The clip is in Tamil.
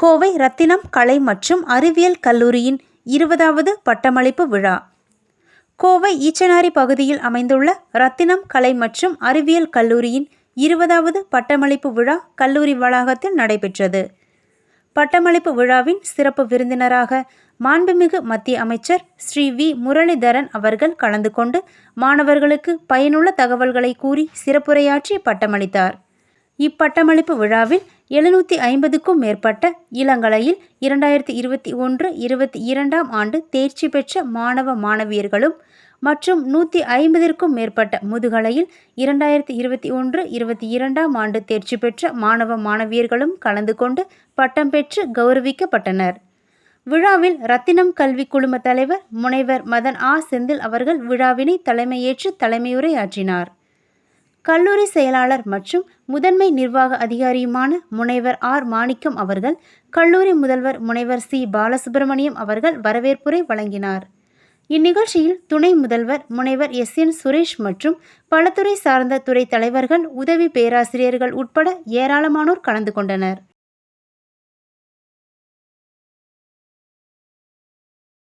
கோவை ரத்தினம் கலை மற்றும் அறிவியல் கல்லூரியின் இருபதாவது பட்டமளிப்பு விழா. கோவை ஈச்சனாரி பகுதியில் அமைந்துள்ள ரத்தினம் கலை மற்றும் அறிவியல் கல்லூரியின் இருபதாவது பட்டமளிப்பு விழா கல்லூரி வளாகத்தில் நடைபெற்றது. பட்டமளிப்பு விழாவின் சிறப்பு விருந்தினராக மாண்புமிகு மத்திய அமைச்சர் ஸ்ரீ வி. முரளிதரன் அவர்கள் கலந்து கொண்டு மாணவர்களுக்கு பயனுள்ள தகவல்களை கூறி சிறப்புரையாற்றி பட்டமளித்தார். இப்பட்டமளிப்பு விழாவில் எழுநூற்றி ஐம்பதுக்கும் மேற்பட்ட இளங்கலையில் இரண்டாயிரத்தி இருபத்தி ஒன்று இருபத்தி இரண்டாம் ஆண்டு தேர்ச்சி பெற்ற மாணவ மாணவியர்களும் மற்றும் நூற்றி ஐம்பதிற்கும் மேற்பட்ட முதுகலையில் இரண்டாயிரத்தி இருபத்தி ஒன்று இருபத்தி இரண்டாம் ஆண்டு தேர்ச்சி பெற்ற மாணவ மாணவியர்களும் கலந்து கொண்டு பட்டம் பெற்று கௌரவிக்கப்பட்டனர். விழாவில் ரத்தினம் கல்வி குழும தலைவர் முனைவர் மதன் ஆ செந்தில் அவர்கள் விழாவினை தலைமையேற்று தலைமையுரையாற்றினார். கல்லூரி செயலாளர் மற்றும் முதன்மை நிர்வாக அதிகாரியுமான முனைவர் ஆர். மாணிக்கம் அவர்கள் கல்லூரி முதல்வர் முனைவர் சி. பாலசுப்பிரமணியம் அவர்கள் வரவேற்புரை வழங்கினார். இந்நிகழ்ச்சியில் துணை முதல்வர் முனைவர் எஸ். என். சுரேஷ் மற்றும் பல துறை சார்ந்த துறை தலைவர்கள் உதவி பேராசிரியர்கள் உட்பட ஏராளமானோர் கலந்து கொண்டனர்.